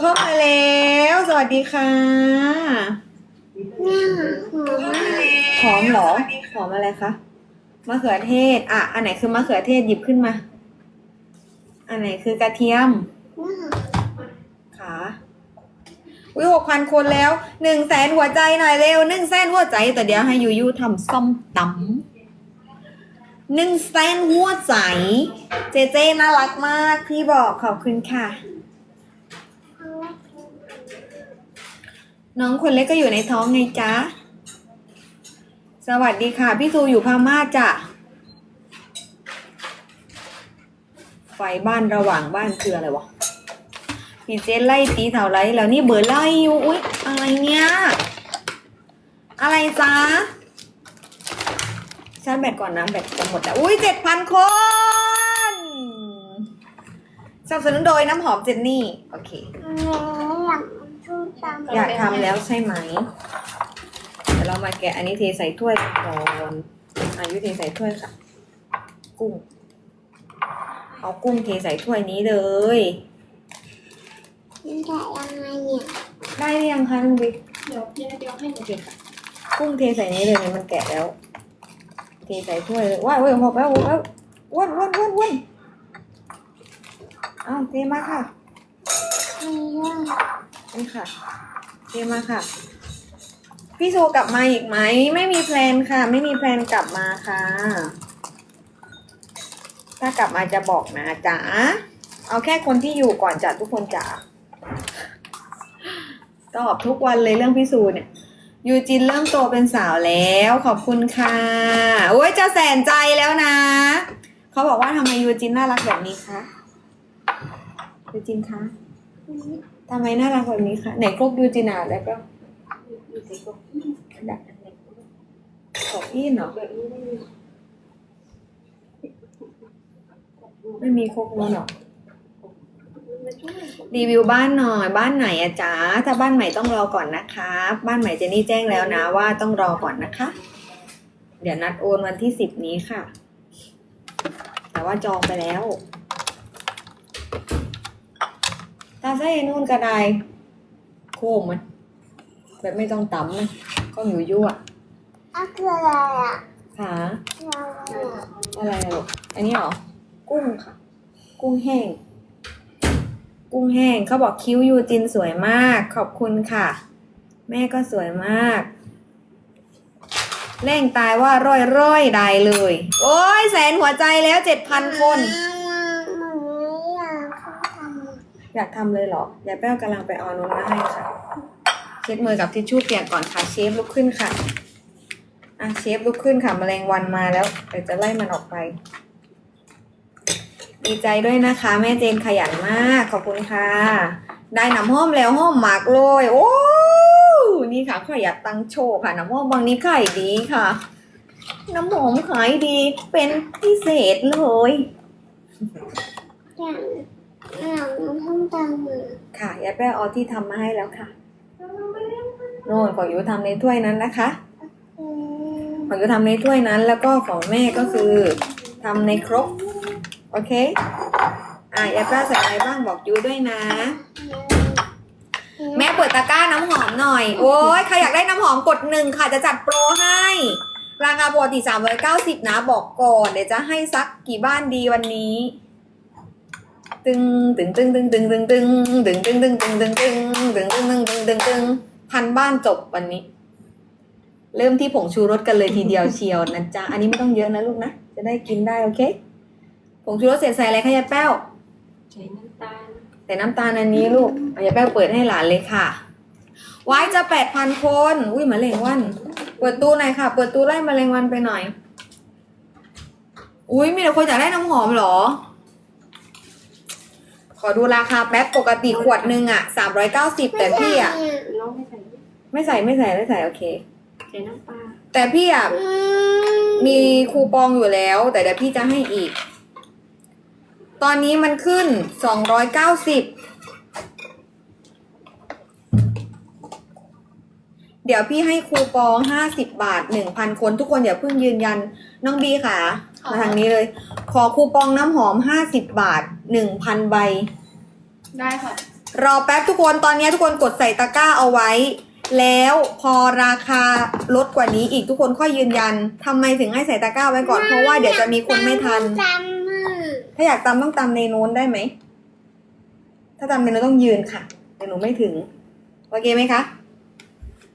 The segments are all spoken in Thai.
เข้ามาแล้ว สวัสดีค่ะเนี่ยหอมมากหอมเหรอหอมอะไรคะมะเขือเทศ อะ อันไหนคือมะเขือเทศหยิบขึ้นมา อันไหนคือกระเทียมเนี่ยค่ะวิหกพันคนแล้วหนึ่งแสนหัวใจหน่อยเร็วหนึ่งแสนหัวใจแต่เดี๋ยวให้ยูยูทำส้มตำหนึ่งแสนหัวใจ เจเจน่ารักมากพี่บอกขอบคุณค่ะ น้องคนเล็กก็อยู่ในท้องไงจ๊ะ สวัสดีค่ะ พี่ซูอยู่พม่าจ้ะ ไฟบ้านระหว่างบ้านคืออะไรวะพี่เจนไล่ตีเท่าไรแล้วนี่เบอร์ไล่อยู่อุ๊ยอะไรเนี่ย อะไรจ๊ะชาร์จแบตก่อนนะแบตจะหมดแล้วอุ้ยเจ็ดพันคนสนับสนุนโดยน้ำหอมเจนนี่ โอเค อยากชูตามอยากทำแล้วใช่ไหมเดี๋ยวเรามาแกะอันนี้เทใส่ถ้วยก่อนอายุเทใส่ถ้วยค่ะ กุ้ง เอากุ้งเทใส่ถ้วยนี้เลยมันแกะยังไงเนี่ยได้หรือยังคะลุงบิ๊กเดี๋ยวพี่เดี๋ยวให้โอเคค่ะกุ้งเทใส่นี้เลยเนี่ยมันแกะแล้ว เทใส่ถ้วยเลยว้ายเว้ยหมดแล้วหมดแล้วอ้วนอ้วนอ้วนอ้วนอ้าวเทมาค่ะมีด้วย นี่ค่ะเทมาค่ะ พี่โซกลับมาอีกไหม ไม่มีแพลนค่ะ ไม่มีแพลนกลับมาค่ะ ถ้ากลับมาจะบอกนะจ๋าเอาแค่คนที่อยู่ก่อนจ้ะทุกคนจ๋าตอบทุกวันเลยเรื่องพี่ซูเนี่ยยูจินเริ่มโตเป็นสาวแล้วขอบคุณค่ะโอ้ยจะแสนใจแล้วนะ เขาบอกว่าทำไมยูจินน่ารักแบบนี้คะยูจินคะ ทำไมน่ารักแบบนี้คะไหนครกยูจินอะแล้วก็ดักขอบอี้เหรอไม่มีครกนู้นหรอรีวิวบ้านหน่อย บ้านไหนอะจ๊ะถ้าบ้านใหม่ต้องรอก่อนนะคะ บ้านใหม่เจนนี่แจ้งแล้วนะว่าต้องรอก่อนนะคะ เดี๋ยวนัดโอนวันที่สิบนี้ค่ะ แต่ว่าจองไปแล้ว ตาไส้นู่นกระไดโค้งมัน แบบไม่ต้องตำนะก็อยู่ยั่วอะคืออะไรอะขาอะไรอะอะไรอะลูกอันนี้เหรอ กุ้งค่ะ กุ้งแห้ง กุ้งแห้งเขาบอกคิ้วยูจินสวยมาก ขอบคุณค่ะ แม่ก็สวยมากเร่งตายว่าร้อยร้อยๆได้เลย โอ้ยแสนหัวใจแล้วเจ็ดพันคน หนูไม่อยากเขาทำ อยากทำเลยเหรอยายแป้วกำลังไปเอานุ้นมาให้ค่ะ เช็ดมือกับทิชชู่เปียกก่อนค่ะ เชฟลุกขึ้นค่ะ อะเชฟลุกขึ้นค่ะแมลงวันมาแล้วเดี๋ยวจะไล่มันออกไป ดีใจด้วยนะคะ แม่เจนขยันมากขอบคุณค่ะ ได้น้ำหอมแล้วหอมมากเลย โอ้นี่ค่ะขออยากตั้งโชว์ค่ะน้ำหอมบางนี้ขายดีค่ะ น้ำหอมขายดีเป็นพิเศษเลย อยากอยากมาทำตามมือค่ะยายแป้วเอาที่ทำมาให้แล้วค่ะโน่นของอยู่ทำในถ้วยนั้นนะคะอืมของอยู่ทำในถ้วยนั้นแล้วก็ของแม่ก็คือทำในครก โอเค อะยายแป้วใส่อะไรบ้างบอกยูด้วยนะ แม่เปิดตะกร้าน้ำหอมหน่อย โอ้ยใครอยากได้น้ำหอมกดหนึ่งค่ะจะจัดโปรให้ราคาปกติสามร้อยเก้าสิบนะ บอกก่อน เดี๋ยวจะให้สักกี่บ้านดีวันนี้ ตึงตึงตึงตึงตึงตึงตึงตึงตึงตึงตึงตึงตึงตึงตึงตึงตึงตึงตึงพันบ้านจบวันนี้ เริ่มที่ผงชูรสกันเลยทีเดียวเชียวนะจ๊ะอันนี้ไม่ต้องเยอะนะลูกนะจะได้กินได้โอเคผงชูรสเสร็จใส่อะไรคะยายแป้วใช้น้ำตาลแต่น้ำตาลอันนี้ลูกเอาอย่าแป้วเปิดให้หลานเลยค่ะไว้จะแปดพันคน อุ้ยมะเร็งวัน เปิดตู้หน่อยค่ะ เปิดตู้ไล่มะเร็งวันไปหน่อย อุ้ยมีแต่คนอยากได้น้ำหอมเหรอ ขอดูราคาแป๊บปกติขวดหนึ่งอะสามร้อยเก้าสิบแต่พี่อะน้องไม่ใส่ไม่ใส่ไม่ใส่ไม่ใส่โอเคใช้น้ำปลาแต่พี่อะมีคูปองอยู่แล้ว แต่เดี๋ยวพี่จะให้อีก ตอนนี้มันขึ้นสองร้อยเก้าสิบเดี๋ยวพี่ให้คูปองห้าสิบบาทหนึ่งพันคนทุกคนอย่าเพิ่งยืนยัน น้องบีค่ะ มาทางนี้เลย ขอคูปองน้ำหอมห้าสิบบาทหนึ่งพันใบ ได้ค่ะ รอแป๊บทุกคนตอนนี้ทุกคนกดใส่ตะกร้าเอาไว้ แล้วพอราคาลดกว่านี้อีกทุกคนค่อยยืนยันทำไมถึงให้ใส่ตะกร้าไว้ก่อนเพราะว่าเดี๋ยวจะมีคนไม่ทันจำมือถ้าอยากตำต้องตำในโน้นได้ไหม ถ้าตำในโน้นต้องยืนค่ะ แต่หนูไม่ถึง โอเคไหมคะ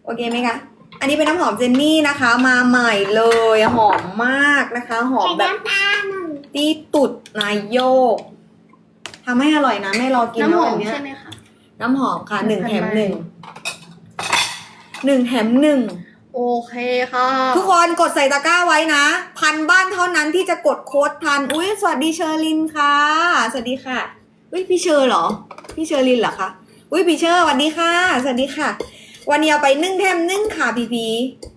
โอเคไหมคะ อันนี้เป็นน้ำหอมเจนนี่นะคะ มาใหม่เลยหอมมากนะคะ หอมใส่แบบน้ำตาลหนึ่งตีตุดนายโยกทำให้อร่อยนะไม่รอกินน้ำหอวัมเนี้ยใช่ไหมคะน้ำหอมค่ะหนึ่งพันแถมใบหนึ่งหนึ่งแถมหนึ่งโอเคค่ะ ทุกคนกดใส่ตะกร้าไว้นะ พันบ้านเท่านั้นที่จะกดโค้ดทัน อุ้ยสวัสดีเชอร์ลินค่ะ สวัสดีค่ะอุ้ยพี่เชอร์เหรอ พี่เชอร์ลินเหรอคะอุ้ยพี่เชอร์สวัสดีค่ะ สวัสดีค่ะ วันนี้เอาไปนึ่งแถมนึ่งค่ะพีพี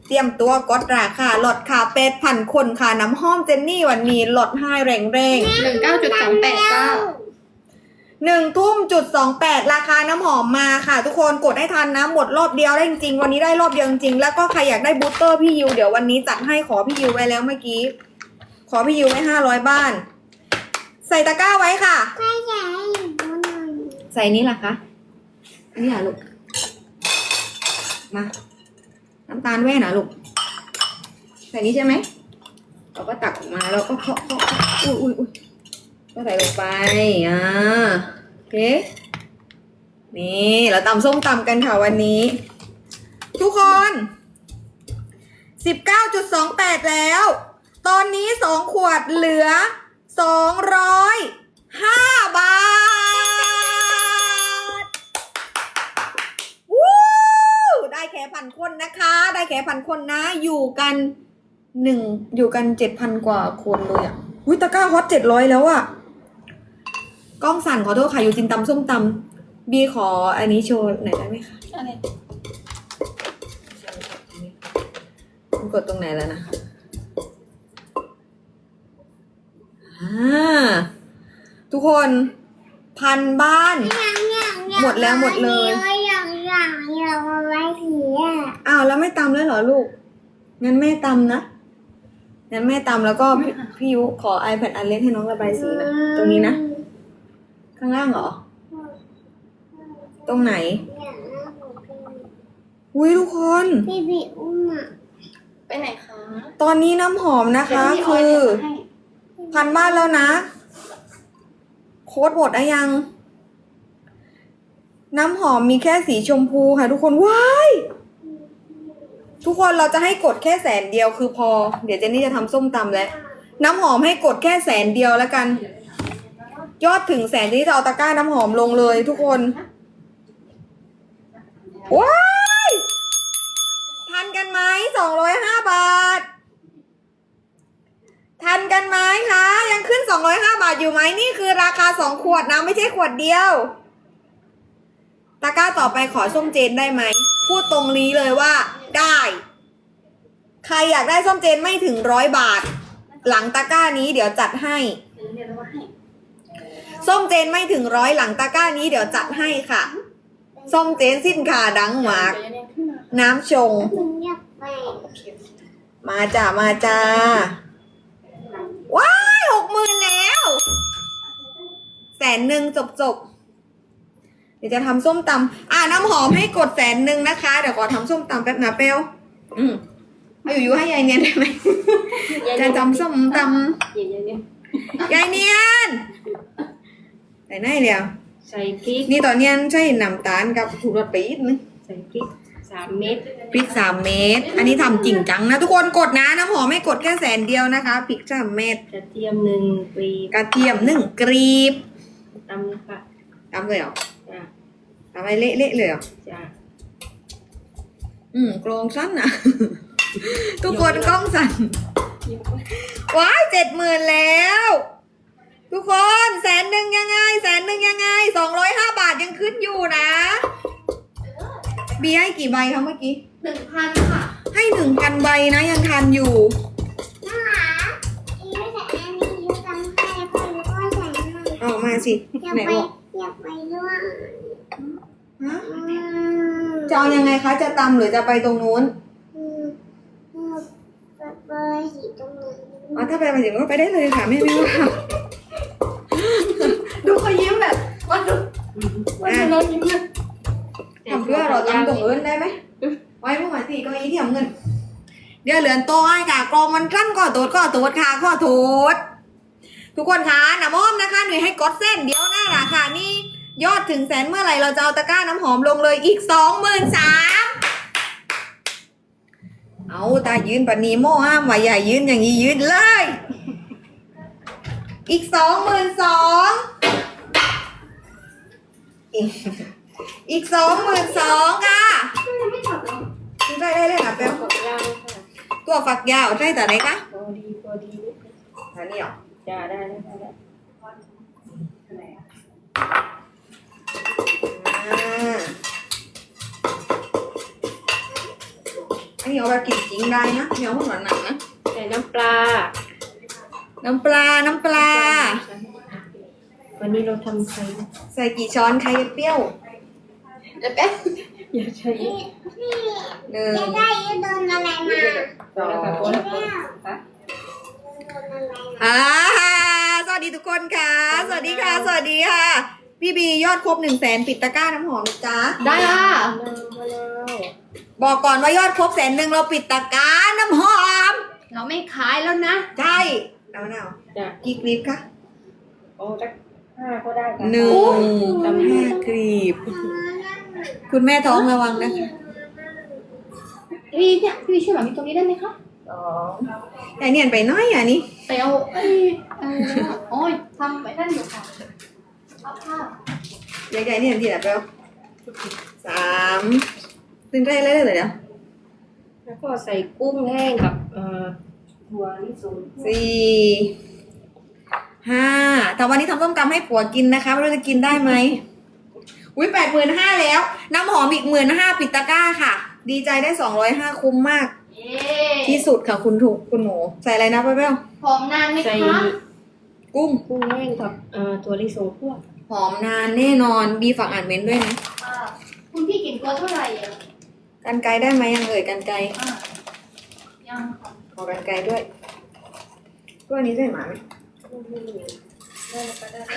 เตรียมตัวกดราคาลดค่ะเป็ดพันคนค่ะน้ำหอมเจนนี่วันนี้ลดให้แรงแรงหนึ่งเก้าจุดสองแปดเก้าหนึ่งทุ่มจุดสองแปดราคาน้ำหอมมาค่ะ ทุกคนกดให้ทันนะหมดรอบเดียวได้จริงๆวันนี้ได้รอบเดียวจริงๆแล้วก็ใครอยากได้บูสเตอร์พี่ยูเดี๋ยววันนี้จัดให้ขอพี่ยูไว้แล้วเมื่อกี้ ขอพี่ยูไว้ห้าร้อยบ้าน ใส่ตะกร้าไว้ค่ะไม่ใช่ดูหน่อยใส่นี้ล่ะคะอันนี้เหรอลูก มาน้ำตาลแว่นนะลูกใส่นี้ใช่ไหมเราก็ตักออกมาแล้วก็เคาะเคาะเคาะอุ้ยอุ้ยอุ้ยก็ใส่ลงไปอ่าโอเคนี่เราตำส้มตำกันค่ะวันนี้ ทุกคน 19.28 แล้ว ตอนนี้ 2 ขวดเหลือ 205 บาท ได้แค่พันคนนะคะ ได้แค่พันคนนะ อยู่กันหนึ่งอยู่กันเจ็ดพันกว่าคนเลยอะอุ้ยตะกร้าฮอตเจ็ดร้อยแล้วอะกล้องสั่นขอโทษค่ะ อยู่จินตำส้มตำบีขออันนี้โชว์หน่อยได้ไหมคะอะไรมันกดตรงไหนแล้วนะอ่าทุกคนพันบ้านอย่างอย่างอย่างหมดแล้วหมดเลย อย่างอย่างอย่างมาไว้ผี อะอ้าวแล้วไม่ตำแล้วเหรอลูกงั้นแม่ตำนะงั้นแม่ตำแล้วก็พี่พี่ยุขอ iPad อันเล็กให้น้องระบายสีนะตรงนี้นะข้างล่างเหรอ ตรงไหนอย่างนั้นของพี่อุ้ยทุกคน พี่พี่อุ้มอะไปไหนคะตอนนี้น้ำหอมนะคะเดี๋ยวพี่คือเาไว้ให้พันบ้านแล้วนะ โค้ดหมดอะยัง น้ำหอมมีแค่สีชมพูค่ะทุกคนว้าย ทุกคนเราจะให้กดแค่แสนเดียวคือพอ เดี๋ยวเจนนี่จะทำส้มตำแล้ว น้ำหอมให้กดแค่แสนเดียวแล้วกัน ยอดถึงแสนเจนนี่จะเอาตะกร้าน้ำหอมลงเลยทุกคนว้ายทันกันไหมสองร้อยห้าบาท ทันกันไหมคะ ยังขึ้น205บาทอยู่ไหมนี่คือราคา2ขวดนะไม่ใช่ขวดเดียว ตะกร้าต่อไปขอส้มเจนได้ไหม พูดตรงนี้เลยว่าได้ ใครอยากได้ส้มเจนไม่ถึงร้อยบาท หลังตะกร้านี้เดี๋ยวจัดให้ ส้มเจนไม่ถึงร้อยหลังตะกร้านี้เดี๋ยวจัดให้ค่ะ ส้มเจนสิ้นขาดังหมาก น้ำชง มาจ้ามาจ้าว้ายหกหมื่นแล้ว แสนหนึ่งจบจบ เดี๋ยวจะทำส้มตำอ่าน้ำหอมให้กดแสนหนึ่งนะคะ เดี๋ยวขอทำส้มตำแป๊บนะเปลวอืมเอาอยู่ๆให้ยายเนียนได้ไหมจะจำส้มตเย็นๆเนี่ยำยายเนียนใส่ไหนเดียวใส่พริก นี่ตอนเนี้ยใช่น้ำตาลกับถูกรสไปอีกนึงใส่พริกสามเม็ดพริกสามเม็ดอันนี้ทำจริงจังนะทุกคนกดนะน้ำหอมให้กดแค่แสนเดียวนะคะพริกสามเม็ดกระเทียมหนึ่งปรีบกระเทียมหนึ่งกรีบตำนะคะตำเลยเหรอจ้าทำ ไมเละๆเลยเหรอจ้าอืมกลองสั้นนะทุกคนกล้องสั่น ว้ายเจ็ดหมื่นแล้ว ทุกคนแสนหนึ่งยังไงแสนหนึ่งยังไงสองร้อยห้าบาทยังขึ้นอยู่นะบีให้กี่ใบคะเมื่อกี้ หนึ่งพันค่ะให้หนึ่งพันใบนะยังทันอยู่น้าหาอีไม่ใส่อันนี้ยูจำให้แล้วก็แล้วก็ใส่หน่อยออกมาสิอยากไหนไปบอก อยากไปด้วย ฮะอืมจะเอายังไงคะ จะตำหรือจะไปตรงนู้นอืมอืมไปไปสีตรงนั้นอ๋อถ้าไปไปถึงก็ไปได้เลยค่ะไม่ไม่ว่าดูเขายิ้มแบบว่าดูว่าจะลดยังไงทำเพื่อเราทำตรงเอินได้ไหมไว้พวกหมายตีเก็อีเทียมเงินเดี๋ยวเหลือนโตให้ค่ะกรองมันกั้นก็โตดก็โตดค่ะก็โตดทุกคนคะน้ำอ้อมนะคะหนุ่ยให้กดเส้นเดียวหน้าละค่ะนี่ ยอดถึงแสนเมื่อไหร่เราจะเอาตะกร้าน้ำหอมลงเลยอีกสองหมื่นสามเอาตายืนปานนีโม่ห้ามว่าอย่ายืนอย่างนี้ยืนเลย อีกสองหมื่นสองอีกสองหมื่นสองค่ะไม่จบหรอได้ได้เลยค่ะเปลขอบยาวค่ะตัวฝักยาวใช่แต่ไหนคะพอดีพอดีนิดนึงอันนี้เหรอจ้าได้แล้วได้ นนี้เอาไปกินจริงได้นะไม่เอาพวกหวานหนักนะใส่น้ำปลา น้ำปลา น้ำปลา วันนี้เราทำไข่ใส่กี่ช้อนใครจะเปรี้ยวเป๊ะอย่าใช้พี่พี่หนึ่งจะได้ยืดโดนอะไรมาสองแล้วก็แล้วก็ค่ะโดนอะไรมาอ่าสวัสดีทุกคนค่ะ สวัสดีค่ะ สวัสดีค่ะ พี่บียอดครบหนึ่งแสนปิดตะกร้าน้ำหอมนะจ้าได้ค่ะ มะนาวมะนาวบอกก่อนว่ายอดครบแสนหนึ่งเราปิดตะกร้าน้ำหอม เราไม่ขายแล้วนะใช่เอาหนาวจ้ะกี่กรีบคะโอ้สักห้าก็ได้ค่ะหนึ่งตำห้ากรีบ คุณแม่ท้องระวังนะคะพี่เนี่ยพี่ช่วยแบบนี้ตรงนี้ได้ไหมคะสองแต่เนียนไปน้อยอะนี่ไปเอาเอ้ยเออโอ้ยทำไปนั่นอยู่ค่ะเอาค่ะใหญ่ๆเนียนทีละเปลสาม ตื่นได้เลยเลยเดี๋ยวแล้วก็ใส่กุ้งแห้งกับเอ่อถั่วลิสงสี่ห้าแต่วันนี้ทำต้มตำให้ผัวกินนะคะไม่รู้จะกินได้ไหมอุ้ยแปดหมื่นห้าแล้ว น้ำหอมอีกหมื่นห้าปิดตะกร้าค่ะ ดีใจได้สองร้อยห้าคุ้มมาก เย้ที่สุดค่ะคุณถูกคุณหนูใส่อะไรนะเปลหอมนานไหมใส่คะกุ้งกุ้งแห้งกับเอ่อถั่วลิสงคั่วหอมนานแน่นอนบีฝากอ่านเมนต์ด้วยนะ อ่าคุณพี่กินตัวเท่าไหร่อะ กันไกลได้ไหมยังเอ่ยกันไกลอ่ายังค่ะขอกันไกลด้วยตัวนี้ใช่หมาไหมได้แล้วก็ได้แล้ว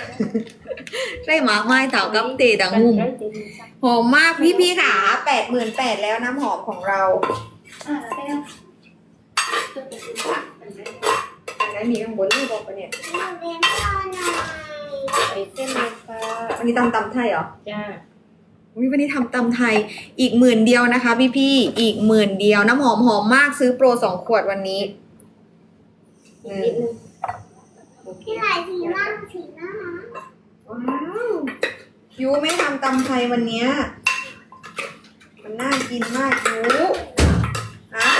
ใช่หมาไม้เต่ากับเตดังหุมได้เต็มที่หอมมากพี่พี่ขาแปดหมื่นแปดแล้วน้ำหอมของเราอ่าได้แล้วอันนั้นมีข้างบนนี่บอกปะเนี่ยเรียนต่อหน่อยใส่เส้นเลยค่ะอันนี้ตำตำไทยเหรอจ้าอุ๊ย วันนี้ทำตำไทยอีกหมื่นเดียวนะคะ พี่พี่อีกหมื่นเดียวน้ำหอมหอมมากซื้อโปรสองขวดวันนี้อีกนิดนึงโอเคพี่หลายสีมากสีน่ารักว้าวยูไม่ทำตำไทยวันเนี้ยมันน่ากินมากยูฮะ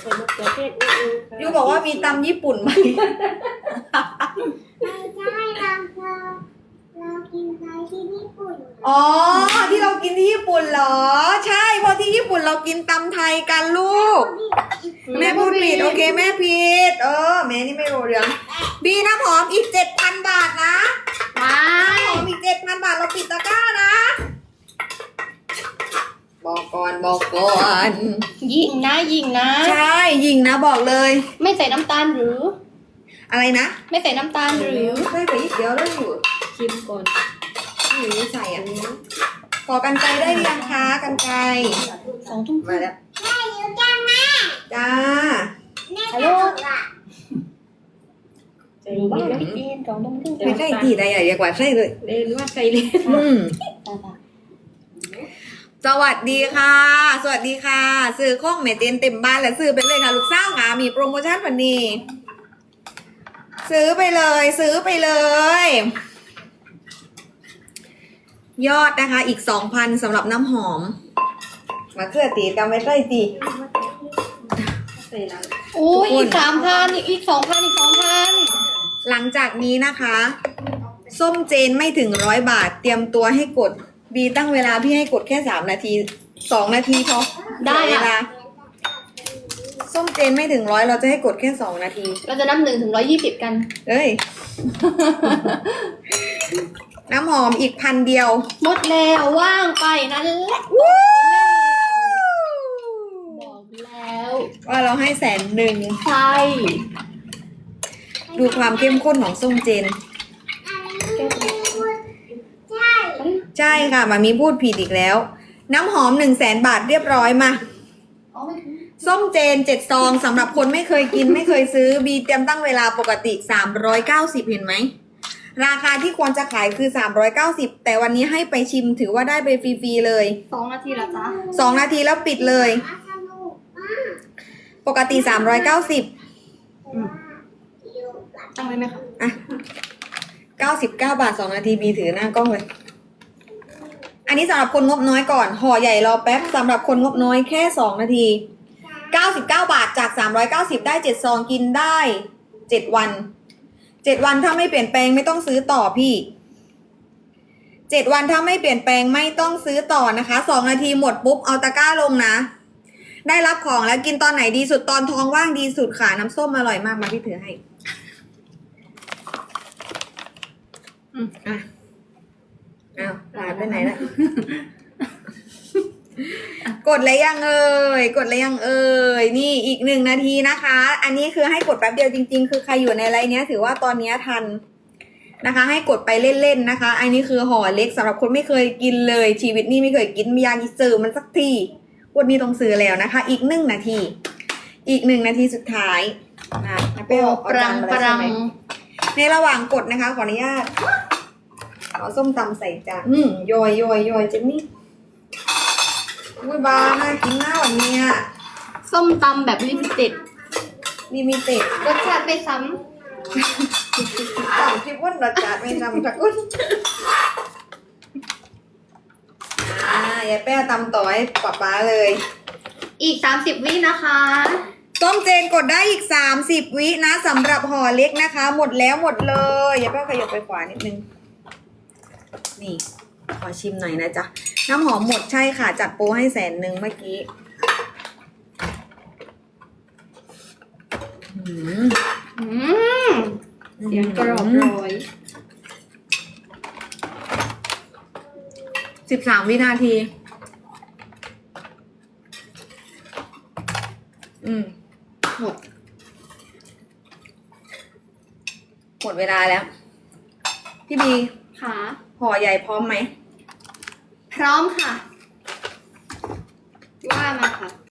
ใส่มะเขือเทศนิดนึงค่ะยูบอกว่ามีตำญี่ปุ่นไหมไม่ใช่เราเราเรากินไปที่ญี่ปุ่นอ๋อที่เรากินที่ญี่ ปุ่นเหรอ ใช่เพราะที่ญี่ปุ่นเรากินตำไทยกันลูก แม่พูดผิดโอเคแม่ผิดเออแม่นี่ไม่รู้เรื่องบีน้ำหอมอีกเจ็ดพันบาทนะไว้น้ำหอมอีกเจ็ดพันบาทเราปิดตะกร้านะ บอกก่อนบอกก่อนยิงนะยิงนะ ใช่ยิงนะบอกเลย ไม่ใส่น้ำตาลหรือ อะไรนะไม่ใส่น้ำตาลหรือใช่ไปอีกเดียวแล้วอยู่ชิมก่อนอยู่นี่ใส่อะ ขอกันไกลได้หรือยังคะกันไกลสองทุ่มมาแล้วแม่อยู่จังแม่จ้าแม่จะบอกอะใส่นิดนึงพี่กินสองทุ่มครึ่งไม่ใช่ทีใดใหญ่กว่าใช่เลยเลยหรือว่าใส่เลยอืมตาตาสวัสดีค่ะ สวัสดีค่ะ ซื้อข้องเมเจนเต็มบ้านแล้วซื้อไปเลยค่ะลูกสาวค่ะ มีโปรโมชั่นวันนี้ ซื้อไปเลย ซื้อไปเลย ยอดนะคะ อีกสองพันสำหรับน้ำหอม มาเคลื่อตีกันไม่ใช่ตีใส่แล้วโอ้ยทุกคนอีกสามพันอีกสองพันอีกสองพันหลังจากนี้นะคะ ส้มเจนไม่ถึงร้อยบาท เตรียมตัวให้กด บีตั้งเวลาพี่ให้กดแค่สามนาทีสองนาทีพอได้เวอะลาส้มเจนไม่ถึงร้อยเราจะให้กดแค่สองนาที เราจะนับหนึ่งถึงร้อยยี่สิบกัน เอ้ย น้ำหอมอีกพันเดียว หมดแล้วว่างไปนั่นแหละบอกแล้วว่าเราให้แสนหนึ่ง ใช่ดูความเข้มข้นของส้มเจนอันนี้คือใช่ใช่ค่ะมามีพูดผิดอีกแล้ว น้ำหอมหนึ่งแสนบาทเรียบร้อยมาอ๋อไม่ถึงส้มเจนเจ็ดซองสำหรับคนไม่เคยกินไม่เคยซื้อ บีเตรียมตั้งเวลาปกติ390เห็นไหม ราคาที่ควรจะขายคือ 390 แต่วันนี้ให้ไปชิมถือว่าได้ไปฟรีๆเลย สองนาทีละจ้า2นาทีแล้วปิดเลย สนุกมากปกติ 390อยู่กับตั้งเลยไหมคะอะ99 บาท 2 นาทีบีถือหน้ากล้องเลย อันนี้สำหรับคนงบน้อยก่อน ห่อใหญ่รอแป๊บสำหรับคนงบน้อยแค่ 2 นาที 99 บาทจาก 390 ได้ 7 ซองกินได้ 7 วัน 7วันถ้าไม่เปลี่ยนแปลงไม่ต้องซื้อต่อพี่7วันถ้าไม่เปลี่ยนแปลงไม่ต้องซื้อต่อนะคะ2นาทีหมดปุ๊บเอาตะกร้าลงนะ ได้รับของแล้วกินตอนไหนดีสุดตอนท้องว่างดีสุดค่ะน้ำส้มอร่อยมากมาพี่ถือให้อืมอะอ้าวหลานไปไหนละ กดแล้วยังเอ่ยกดแล้วยังเอ่ยนี่อีกหนึ่งนาทีนะคะ อันนี้คือให้กดแป๊บเดียวจริง ๆ คือใครอยู่ในไลน์เนี้ย ถือว่าตอนเนี้ยทันนะคะ ให้กดไปเล่นๆนะคะ อันนี้คือห่อเล็กสำหรับคนไม่เคยกินเลย ชีวิตนี้ไม่เคยกินมียางอีเซอร์มันสักทีวันนี้ต้องซื้อแล้วนะคะ อีกหนึ่งนาที อีกหนึ่งนาทีสุดท้ายอะน้าเป้เอาเอาปรัจานงมาปแล้วรัใช่งไหมในระหว่างกดนะคะขออนุญาตเอาส้มตำใส่จานอืมโยอยโยอยโยอยเจนนี่ อุ้ยบาน่ากินหน้าวันเนี้ยส้มตำแบบลิมิเต็ดลิมิเต็ดรสชาติไม่ซ้ตำที่ว่นรสจัดไม่จำทักอุ้นอ่ายายแป้ตำต่อให้ป๊าป๊าเลยำอีกสามสิบวินะคะส้มเจนกดได้อีก 30 วินะสำหรับห่อเล็กนะคะ หมดแล้วหมดเลยยายแป้ขยับไปขวานิดนึง นี่ ขอชิมหน่อยนะจ๊ะ น้ำหอมหมดใช่ค่ะ จัดโปรให้แสนหนึ่งเมื่อกี้อืมอืมเสียงกรอบโรยสิบสามวินาที อืม หมด หมดเวลาแล้ว พี่บี ค่ะห่อใหญ่พร้อมไหม พร้อมค่ะ ว่ามาค่ะ